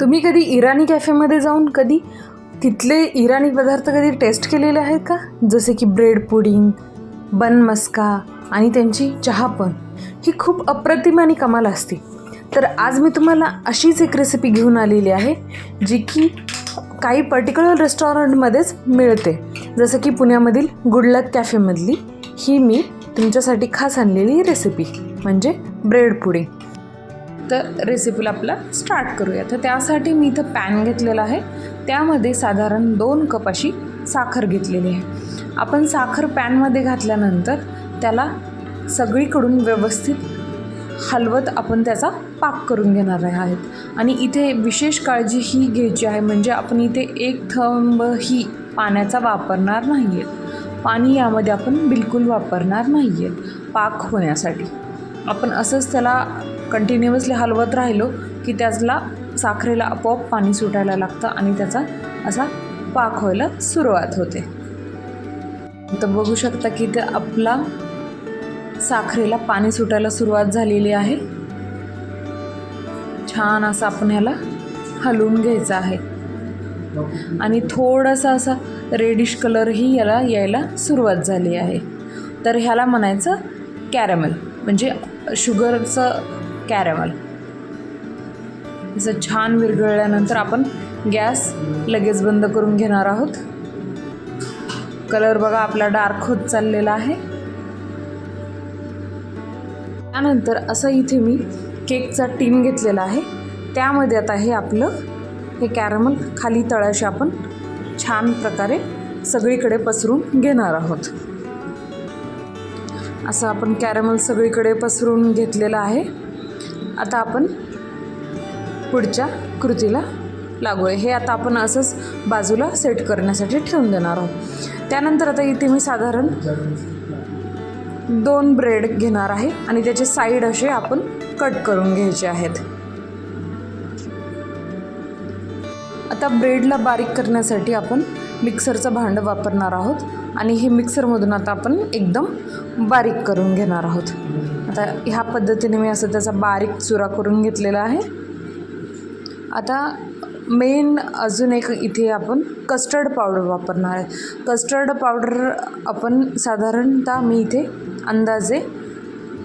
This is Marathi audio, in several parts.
तुम्ही कधी इराणी कॅफेमध्ये जाऊन कधी तिथले इराणी पदार्थ कधी टेस्ट केलेले आहेत का? जसे की ब्रेड पुडिंग बन मस्का आणि त्यांची चहा पण. ही खूप अप्रतिम आणि कमाल असते. तर आज मी तुम्हाला अशीच एक रेसिपी घेऊन आलेली आहे जी की काही पर्टिक्युलर रेस्टॉरंटमध्येच मिळते. जसं की पुण्यामधील गुडलक कॅफेमधली ही मी तुमच्यासाठी खास आणलेली रेसिपी म्हणजे ब्रेड पुडिंग. तर रेसिपीला आपला स्टार्ट करूया. तर त्यासाठी मी इथं पॅन घेतलेला आहे. त्यामध्ये साधारण दोन कप अशी साखर घेतलेली आहे. आपण साखर पॅनमध्ये घातल्यानंतर त्याला सगळीकडून व्यवस्थित हलवत आपण त्याचा पाक करून घेणार आहेत. आणि इथे विशेष काळजी ही घ्यायची आहे म्हणजे आपण इथे एक थंबही पाण्याचा वापरणार नाही आहे पाणी यामध्ये आपण बिलकुल वापरणार नाही आहे पाक होण्यासाठी. आपण असंच त्याला कंटिन्युअसली हलवत राहिलो की त्याला साखरेला आपोआप पाणी सुटायला लागतं आणि त्याचा असा पाक व्हायला सुरुवात होते. तर बघू शकता की ते आपला साखरेला पाणी सुटायला सुरुवात झालेली आहे. छान असं आपण ह्याला हलवून घ्यायचं आहे. आणि थोडासा असा रेडिश कलरही याला यायला सुरुवात झाली आहे. तर ह्याला म्हणायचं कॅरमेल म्हणजे शुगरचं कॅरेमल असं छान विरघळल्यानंतर आपण गॅस लगेच बंद करून घेणार आहोत. कलर बघा आपला डार्क होत चाललेला आहे. त्यानंतर असं इथे मी केकचा टीन घेतलेला आहे. त्यामध्ये आता हे आपलं हे कॅरमल खाली तळाशी आपण छान प्रकारे सगळीकडे पसरून घेणार आहोत. असं आपण कॅरमल सगळीकडे पसरून घेतलेलं आहे. आता आपण पुढच्या कृतीला लागू आहे हे आता आपण असंच बाजूला सेट करण्यासाठी ठेवून देणार आहोत. त्यानंतर आता इथे मी साधारण दोन ब्रेड घेणार आहे आणि त्याचे साईड असे आपण कट करून घ्यायचे आहेत. आता ब्रेडला बारीक करण्यासाठी आपण मिक्सरचं भांडं वापरणार आहोत आणि हे मिक्सरमधून आता आपण एकदम बारीक करून घेणार आहोत. आता ह्या पद्धतीने मी असं त्याचा बारीक चुरा करून घेतलेला आहे. आता मेन अजून एक इथे आपण कस्टर्ड पावडर वापरणार आहे. कस्टर्ड पावडर आपण साधारणतः मी इथे अंदाजे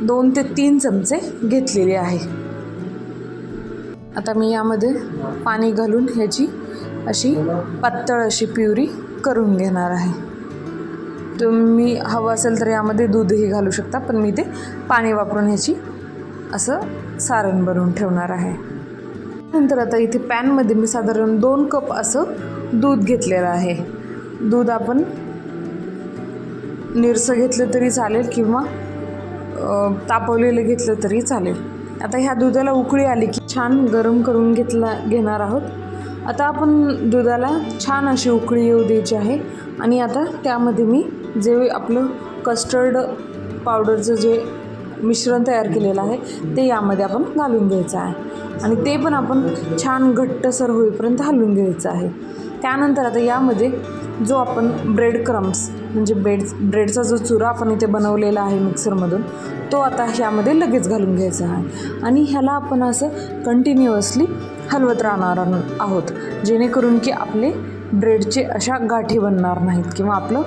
दोन ते तीन चमचे घेतलेले आहे. आता मी यामध्ये पाणी घालून ह्याची अशी पातळ अशी प्युरी करून घेणार आहे. तुम्ही हवं असेल तर यामध्ये दूधही घालू शकता पण मी ते पाणी वापरून ह्याची असं सारण बनवून ठेवणार आहे. नंतर आता इथे पॅनमध्ये मी साधारण दोन कप असं दूध घेतलेलं आहे. दूध आपण निरसं घेतलं तरी चालेल किंवा तापवलेलं घेतलं तरी चालेल. आता ह्या दुधाला उकळी आली की छान गरम करून घेतला घेणार आहोत. आता आपण दुधाला छान अशी उकळी येऊ द्यायची आहे. आणि आता त्यामध्ये मी जे आपलं कस्टर्ड पावडरचं जे मिश्रण तयार केलेलं आहे ते यामध्ये आपण घालून घ्यायचं आहे. आणि ते पण आपण छान घट्टसर होईपर्यंत हलवून घ्यायचं आहे. त्यानंतर आता यामध्ये जो आपण ब्रेड क्रम्स म्हणजे ब्रेड ब्रेडचा जो चुरा आपण इथे बनवलेला आहे मिक्सरमधून तो आता ह्यामध्ये लगेच घालून घ्यायचा आहे. आणि ह्याला आपण असं कंटिन्युअसली हलवत राहणार आहोत. जेणेकरून की आपले ब्रेडचे अशा गाठी बनणार नाहीत किंवा आपलं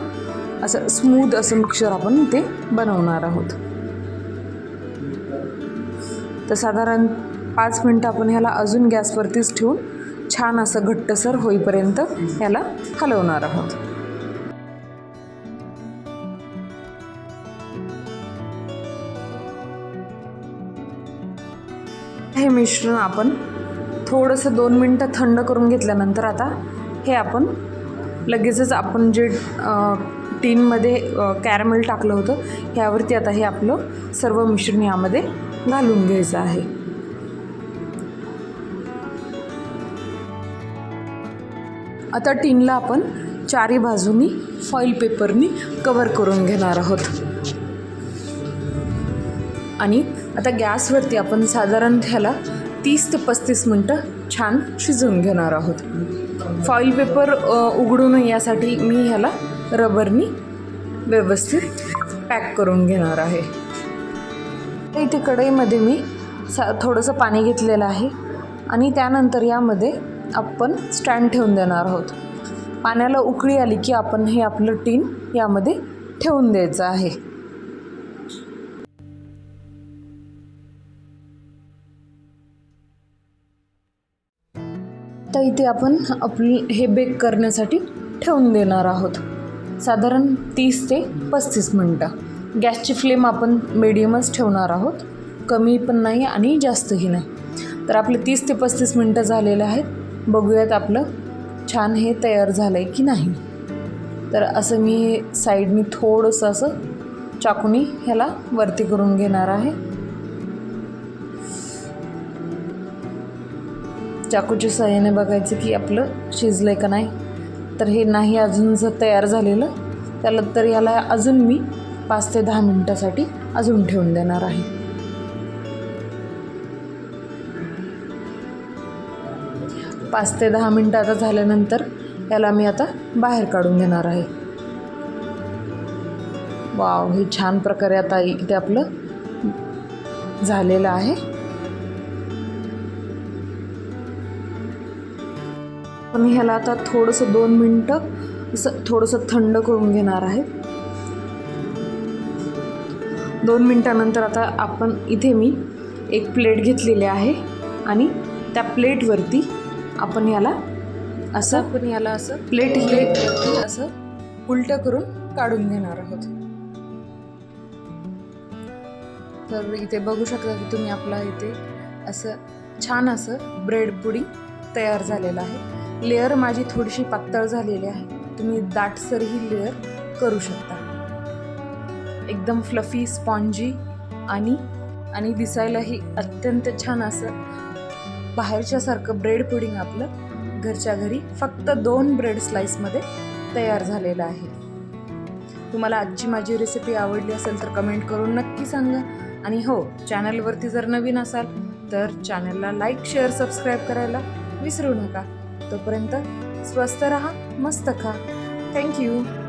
असं स्मूथ असं मिक्सर आपण ते बनवणार आहोत. तर साधारण पाच मिनटं आपण ह्याला अजून गॅसवरतीच ठेवून छान असं घट्टसर होईपर्यंत ह्याला हलवणार आहोत. हे मिश्रण आपण थोडंसं दोन मिनटं थंड करून घेतल्यानंतर आता हे आपण लगेचच आपण जे टीनमध्ये कॅरमेल टाकलं होतं ह्यावरती आता हे आपलं सर्व मिश्रण यामध्ये घालून घ्यायचं आहे. आता टीनला आपण चारी बाजूनी फॉईल पेपरनी कवर करून घेणार आहोत. आणि आता गॅसवरती आपण साधारण ह्याला तीस ते पस्तीस मिनटं छान शिजवून घेणार आहोत. फॉईल पेपर उघडू नये यासाठी मी ह्याला रबरनी व्यवस्थित पॅक करून घेणार आहे. इथे कढईमध्ये मी सा थोडंसं पाणी घेतलेलं आहे आणि त्यानंतर यामध्ये आपण स्टँड ठेवून देणार आहोत. पाण्याला उकळी आली की आपण हे आपलं टीन यामध्ये ठेवून द्यायचं आहे. तर इथे आपण आपलं हे बेक करण्यासाठी ठेवून देणार आहोत. साधारण तीस ते पस्तीस मिनटं. गॅसची फ्लेम आपण मिडियमच ठेवणार आहोत. कमी पण नाही आणि जास्तही नाही. तर आपले तीस ते पस्तीस मिनटं झालेले आहेत. बघूयात आपलं छान हे तयार झालं आहे की नाही. तर असं मी साईडनी थोडंसं असं चाकूनी ह्याला वरती करून घेणार आहे. चाकूच्या सहाय्याने बघायचं की आपलं शिजलं आहे का नाही. तर हे नाही अजून जर तयार झालेलं त्याला तर याला अजून मी पाच ते दहा मिनटासाठी अजून ठेवून देणार आहे. पाच ते दहा मिनटं आता झाल्यानंतर याला मी आता बाहेर काढून घेणार आहे. वाव हे छान प्रकारे आता इथे आपलं झालेलं आहे. पण ह्याला आता थोडंसं दोन मिनटं असं थोडंसं थंड करून घेणार आहे. दोन मिनटानंतर आता आपण इथे मी एक प्लेट घेतलेली आहे आणि त्या प्लेटवरती आपण याला असं आपण याला असं प्लेट प्लेटवरती असं उलटं करून काढून घेणार आहोत. तर इथे बघू शकता की तुम्ही आपला इथे असं छान असं ब्रेड पुडिंग तयार झालेलं आहे. लेअर माझी थोडीशी पातळ झालेली आहे. तुम्ही दाटसरही लेअर करू शकता. एकदम फ्लफी स्पॉन्जी आणि आणि दिसायलाही अत्यंत छान असं बाहेरच्यासारखं ब्रेड पुडिंग आपलं घरच्या घरी फक्त दोन ब्रेड स्लाईसमध्ये तयार झालेलं आहे. तुम्हाला आजची माझी रेसिपी आवडली असेल तर कमेंट करून नक्की सांगा. आणि हो चॅनलवरती जर नवीन असाल तर चॅनलला लाईक शेअर सबस्क्राईब करायला विसरू नका. तोपर्यंत स्वस्त रहा मस्त खा. थँक्यू